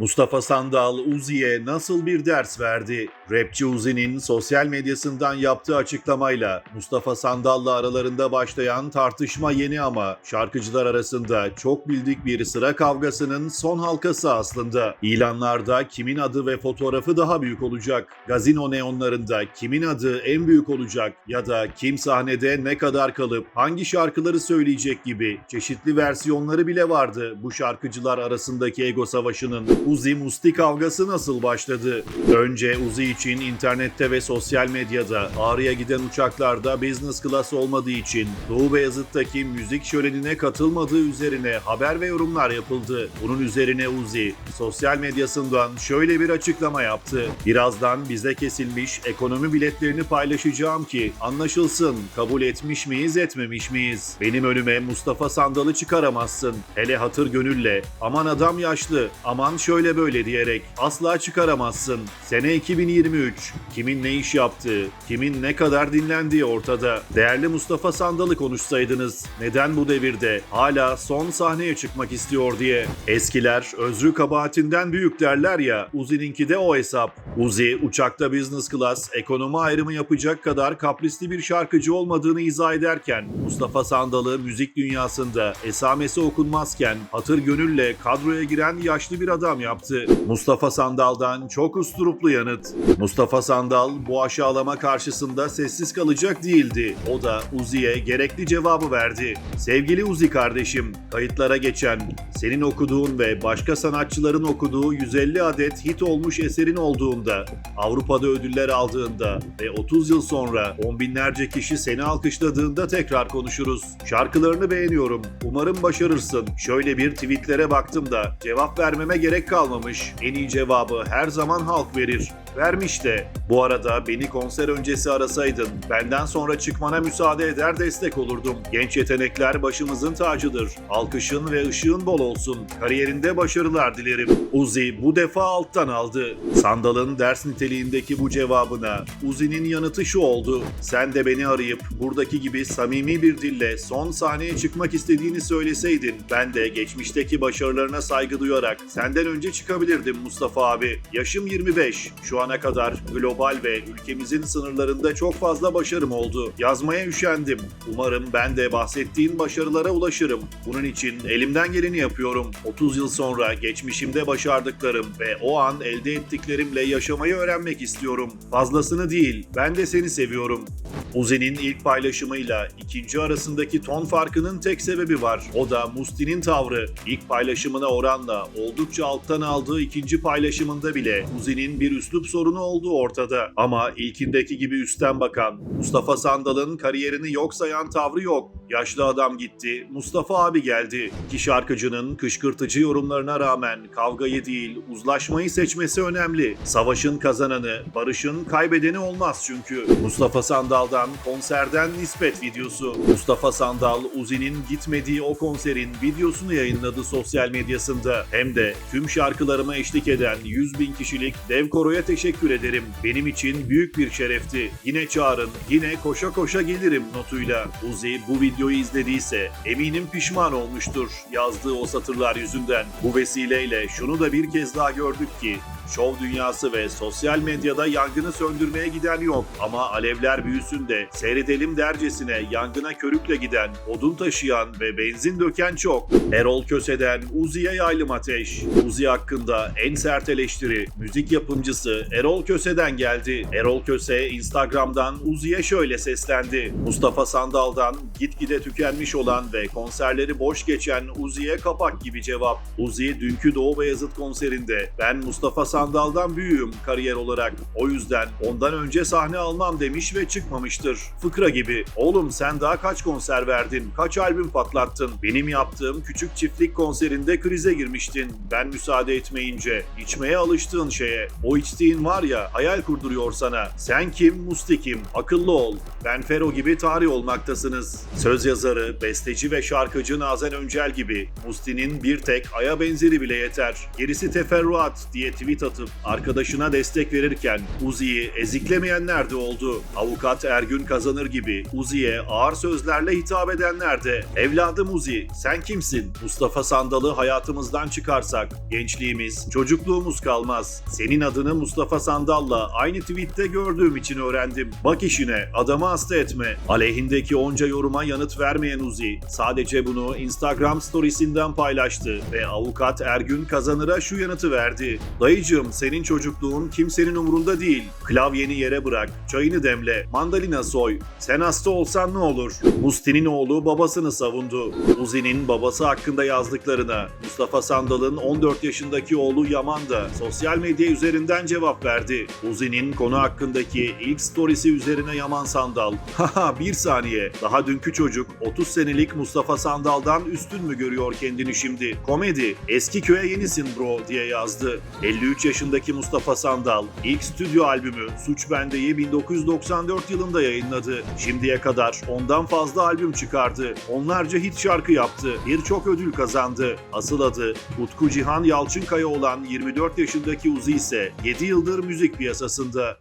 Mustafa Sandal Uzi'ye nasıl bir ders verdi? Rapçi Uzi'nin sosyal medyasından yaptığı açıklamayla Mustafa Sandal'la aralarında başlayan tartışma yeni ama şarkıcılar arasında çok bildik bir sıra kavgasının son halkası aslında. İlanlarda kimin adı ve fotoğrafı daha büyük olacak? Gazino neonlarında kimin adı en büyük olacak? Ya da kim sahnede ne kadar kalıp hangi şarkıları söyleyecek gibi çeşitli versiyonları bile vardı bu şarkıcılar arasındaki ego savaşının. Uzi Musti kavgası nasıl başladı? Önce Uzi için internette ve sosyal medyada Ağrı'ya giden uçaklarda business class olmadığı için Doğu Beyazıt'taki müzik şölenine katılmadığı üzerine haber ve yorumlar yapıldı. Bunun üzerine Uzi sosyal medyasından şöyle bir açıklama yaptı. Birazdan bize kesilmiş ekonomi biletlerini paylaşacağım ki anlaşılsın kabul etmiş miyiz etmemiş miyiz? Benim önüme Mustafa Sandal'ı çıkaramazsın. Hele hatır gönülle aman adam yaşlı aman şöyle böyle diyerek asla çıkaramazsın. Sene 2023 kimin ne iş yaptığı, kimin ne kadar dinlendiği ortada. Değerli Mustafa Sandal'ı konuşsaydınız neden bu devirde hala son sahneye çıkmak istiyor diye. Eskiler özrü kabahatinden büyük derler ya Uzi'ninki de o hesap. Uzi uçakta business class ekonomi ayrımı yapacak kadar kaprisli bir şarkıcı olmadığını izah ederken Mustafa Sandal'ı müzik dünyasında esamesi okunmazken hatır gönülle kadroya giren yaşlı bir adam yaptı. Mustafa Sandal'dan çok usturuplu yanıt. Mustafa Sandal bu aşağılama karşısında sessiz kalacak değildi. O da Uzi'ye gerekli cevabı verdi. Sevgili Uzi kardeşim, kayıtlara geçen, senin okuduğun ve başka sanatçıların okuduğu 150 adet hit olmuş eserin olduğunda, Avrupa'da ödüller aldığında ve 30 yıl sonra on binlerce kişi seni alkışladığında tekrar konuşuruz. Şarkılarını beğeniyorum. Umarım başarırsın. Şöyle bir tweetlere baktım da cevap vermeme gerek kalmamış. En iyi cevabı her zaman halk verir. Vermiş de. Bu arada beni konser öncesi arasaydın, benden sonra çıkmana müsaade eder destek olurdum. Genç yetenekler başımızın tacıdır. Alkışın ve ışığın bol olsun. Kariyerinde başarılar dilerim. Uzi bu defa alttan aldı. Sandal'ın ders niteliğindeki bu cevabına Uzi'nin yanıtı şu oldu. Sen de beni arayıp buradaki gibi samimi bir dille son sahneye çıkmak istediğini söyleseydin ben de geçmişteki başarılarına saygı duyarak senden önce çıkabilirdim Mustafa abi. Yaşım 25. Şu ana kadar global ve ülkemizin sınırlarında çok fazla başarım oldu. Yazmaya üşendim. Umarım ben de bahsettiğin başarılara ulaşırım. Bunun için elimden geleni yapıyorum. 30 yıl sonra geçmişimde başardıklarım ve o an elde ettiklerimle yaşamayı öğrenmek istiyorum. Fazlasını değil, ben de seni seviyorum. Uzi'nin ilk paylaşımıyla ikinci arasındaki ton farkının tek sebebi var. O da Musti'nin tavrı. İlk paylaşımına oranla oldukça alttan aldığı ikinci paylaşımında bile Uzi'nin bir üslup sorunu olduğu ortada. Ama ilkindeki gibi üstten bakan, Mustafa Sandal'ın kariyerini yok sayan tavrı yok. Yaşlı adam gitti, Mustafa abi geldi. İki şarkıcının kışkırtıcı yorumlarına rağmen kavgayı değil, uzlaşmayı seçmesi önemli. Savaşın kazananı, barışın kaybedeni olmaz çünkü. Mustafa Sandal'dan konserden nispet videosu. Mustafa Sandal, Uzi'nin gitmediği o konserin videosunu yayınladı sosyal medyasında. Hem de tüm şarkılarıma eşlik eden 100 bin kişilik dev koroya teşekkür ederim. Benim için büyük bir şerefti. Yine çağırın, yine koşa koşa gelirim notuyla. Uzi bu videoyu izlediyse eminim pişman olmuştur yazdığı o satırlar yüzünden. Bu vesileyle şunu da bir kez daha gördük ki Şov dünyası ve sosyal medyada yangını söndürmeye giden yok. Ama alevler büyüsün de seyredelim dercesine yangına körükle giden, odun taşıyan ve benzin döken çok. Erol Köse'den Uzi'ye yaylım ateş. Uzi hakkında en sert eleştiri müzik yapımcısı Erol Köse'den geldi. Erol Köse Instagram'dan Uzi'ye şöyle seslendi. Mustafa Sandal'dan gitgide tükenmiş olan ve konserleri boş geçen Uzi'ye kapak gibi cevap. Uzi dünkü Doğu Beyazıt konserinde ben Mustafa Sandal'dan büyüğüm kariyer olarak. O yüzden ondan önce sahne almam demiş ve çıkmamıştır. Fıkra gibi. Oğlum sen daha kaç konser verdin? Kaç albüm patlattın? Benim yaptığım küçük çiftlik konserinde krize girmiştin. Ben müsaade etmeyince. içmeye alıştığın şeye. O içtiğin var ya hayal kurduruyor sana. Sen kim? Musti kim? Akıllı ol. Ben Fero gibi tarih olmaktasınız. Söz yazarı, besteci ve şarkıcı Nazen Öncel gibi Musti'nin bir tek aya benzeri bile yeter. Gerisi teferruat diye tweet satıp arkadaşına destek verirken Uzi'yi eziklemeyenler de oldu. Avukat Ergün Kazanır gibi Uzi'ye ağır sözlerle hitap edenler de evladım Uzi sen kimsin? Mustafa Sandal'ı hayatımızdan çıkarsak gençliğimiz, çocukluğumuz kalmaz. Senin adını Mustafa Sandal'la aynı tweette gördüğüm için öğrendim. Bak işine adamı hasta etme. Aleyhindeki onca yoruma yanıt vermeyen Uzi sadece bunu Instagram storiesinden paylaştı ve avukat Ergün Kazanır'a şu yanıtı verdi. Dayıcığım senin çocukluğun kimsenin umurunda değil. Klavyeni yere bırak, çayını demle, mandalina soy. Sen hasta olsan ne olur? Musti'nin oğlu babasını savundu. Uzi'nin babası hakkında yazdıklarına Mustafa Sandal'ın 14 yaşındaki oğlu Yaman da sosyal medya üzerinden cevap verdi. Uzi'nin konu hakkındaki ilk storiesi üzerine Yaman Sandal. Haha bir saniye. Daha dünkü çocuk 30 senelik Mustafa Sandal'dan üstün mü görüyor kendini şimdi? Komedi. Eski köye yenisin bro diye yazdı. 53 yaşındaki Mustafa Sandal ilk stüdyo albümü Suç Bende'yi 1994 yılında yayınladı. Şimdiye kadar ondan fazla albüm çıkardı. Onlarca hit şarkı yaptı. Birçok ödül kazandı. Asıl adı Utku Cihan Yalçınkaya olan 24 yaşındaki Uzi ise 7 yıldır müzik piyasasında.